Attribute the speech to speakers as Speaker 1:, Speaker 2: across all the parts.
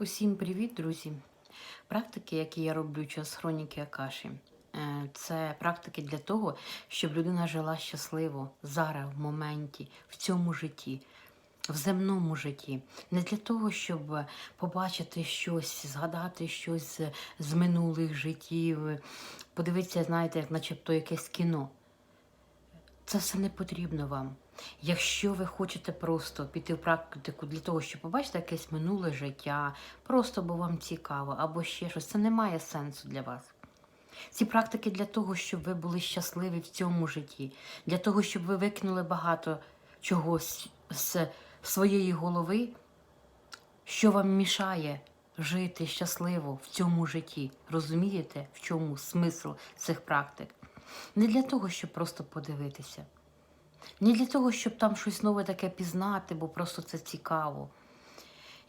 Speaker 1: Усім привіт, друзі! Практики, які я роблю час хроніки Акаші, е, це практики для того, щоб людина жила щасливо зараз, в моменті, в цьому житті, в земному житті. Не для того, щоб побачити щось, згадати щось з- з минулих життів, подивитися, знаєте, як начебто якесь кіно. Це все не потрібно вам. Якщо ви хочете просто піти в практику для того, щоб побачити якесь минуле життя, просто бо вам цікаво, або ще щось, це не має сенсу для вас. Ці практики для того, щоб ви були щасливі в цьому житті, для того, щоб ви викинули багато чогось з своєї голови, що вам мішає жити щасливо в цьому житті. Розумієте, в чому смисл цих практик? Не для того, щоб просто подивитися. Не для того, щоб там щось нове таке пізнати, бо просто це цікаво.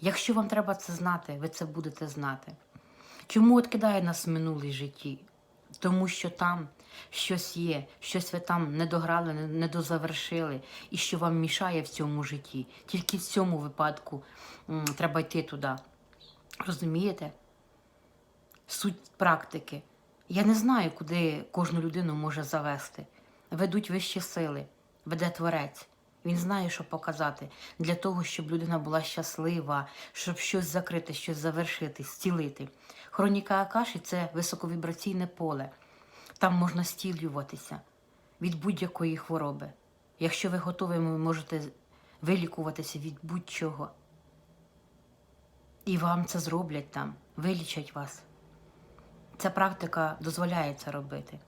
Speaker 1: Якщо вам треба це знати, ви це будете знати. Чому от кидає нас в минулій житті? Тому що там щось є, щось ви там не дограли, не- дозавершили, і що вам мішає в цьому житті. Тільки в цьому випадку треба йти туди. Розумієте? Суть практики. Я не знаю, куди кожну людину може завести. Ведуть вищі сили, веде творець. Він знає, що показати для того, щоб людина була щаслива, щоб щось закрити, щось завершити, зцілити. Хроніка Акаші це високовібраційне поле. Там можна стілюватися від будь-якої хвороби. Якщо ви готові, ви можете вилікуватися від будь-чого. І вам це зроблять там, вилічать вас. Ця практика дозволяє це робити.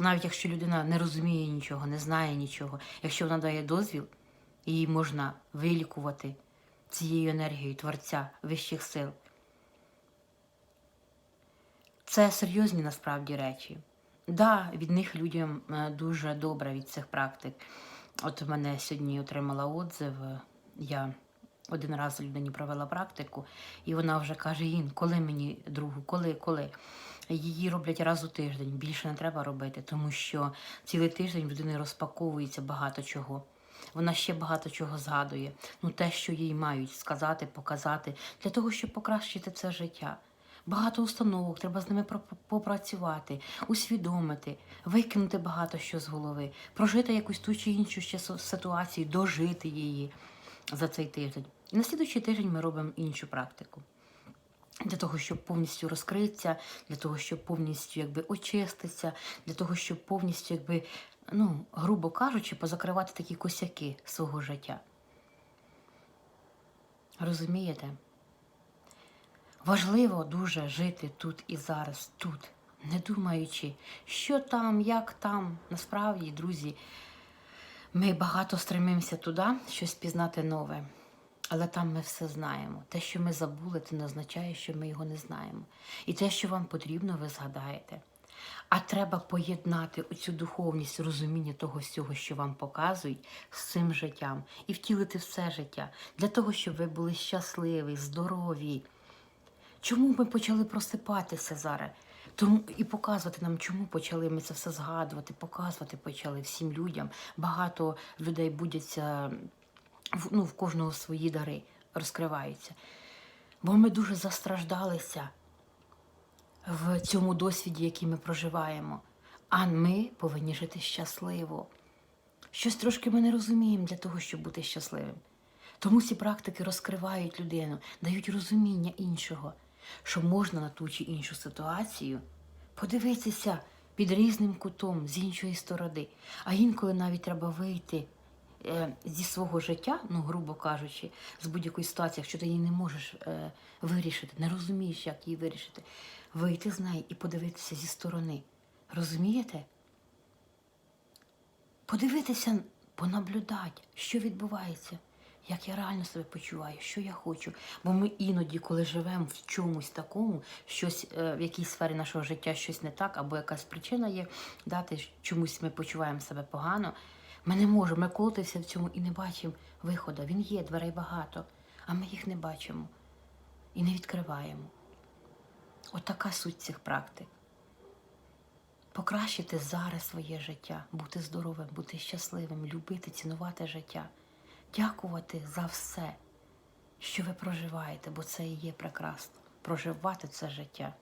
Speaker 1: Навіть якщо людина не розуміє нічого, не знає нічого, якщо вона дає дозвіл, її можна вилікувати цією енергією Творця вищих сил. Це серйозні насправді речі. Да, від них людям е, дуже добре від цих практик. От мене сьогодні отримала отзив. е, Я один раз людині провела практику, і вона вже каже: Ін, коли мені другу, коли, коли. Її роблять раз у тиждень, більше не треба робити, тому що цілий тиждень людини розпаковується багато чого. Вона ще багато чого згадує. Ну, те, що їй мають сказати, показати, для того, щоб покращити це життя. Багато установок, треба з ними попрацювати, усвідомити, викинути багато що з голови, прожити якусь ту чи іншу ще ситуацію, дожити її за цей тиждень. І на слідуючий тиждень ми робимо іншу практику. Для того, щоб повністю розкритися, для того, щоб повністю якби очиститися, для того, щоб повністю, якби, ну, грубо кажучи, позакривати такі косяки свого життя. Розумієте? Важливо дуже жити тут і зараз, тут, не думаючи, що там, як там. Насправді, друзі, ми багато стремимося туди, щось пізнати нове. Але там ми все знаємо. Те, що ми забули, це не означає, що ми його не знаємо. І те, що вам потрібно, ви згадаєте. А треба поєднати оцю духовність, розуміння того всього, що вам показують, з цим життям і втілити все життя для того, щоб ви були щасливі, здорові. Чому ми почали просипатися зараз? Тому і показувати нам, чому почали ми це все згадувати, показувати почали всім людям. Багато людей будяться, ну, в кожного свої дари розкриваються. Бо ми дуже застраждалися в цьому досвіді, який ми проживаємо. А ми повинні жити щасливо. Щось трошки ми не розуміємо для того, щоб бути щасливим. Тому ці практики розкривають людину, дають розуміння іншого, що можна на ту чи іншу ситуацію подивитися під різним кутом з іншої сторони. А інколи навіть треба вийти зі свого життя, ну, грубо кажучи, з будь-якої ситуації, якщо ти її не можеш е, вирішити, не розумієш, як її вирішити, вийти з неї і подивитися зі сторони. Розумієте? подивитися, понаблюдати, що відбувається, як я реально себе почуваю, що я хочу. Бо ми іноді, коли живемо в чомусь такому, щось е, в якійсь сфері нашого життя щось не так, або якась причина є, дати чомусь ми почуваємо себе погано. Ми не можемо, ми колотися в цьому і не бачимо виходу. Він є, дверей багато, а ми їх не бачимо і не відкриваємо. Отака суть цих практик покращити зараз своє життя, бути здоровим, бути щасливим, любити, цінувати життя, дякувати за все. що ви проживаєте, бо це і є прекрасно. Проживати це життя.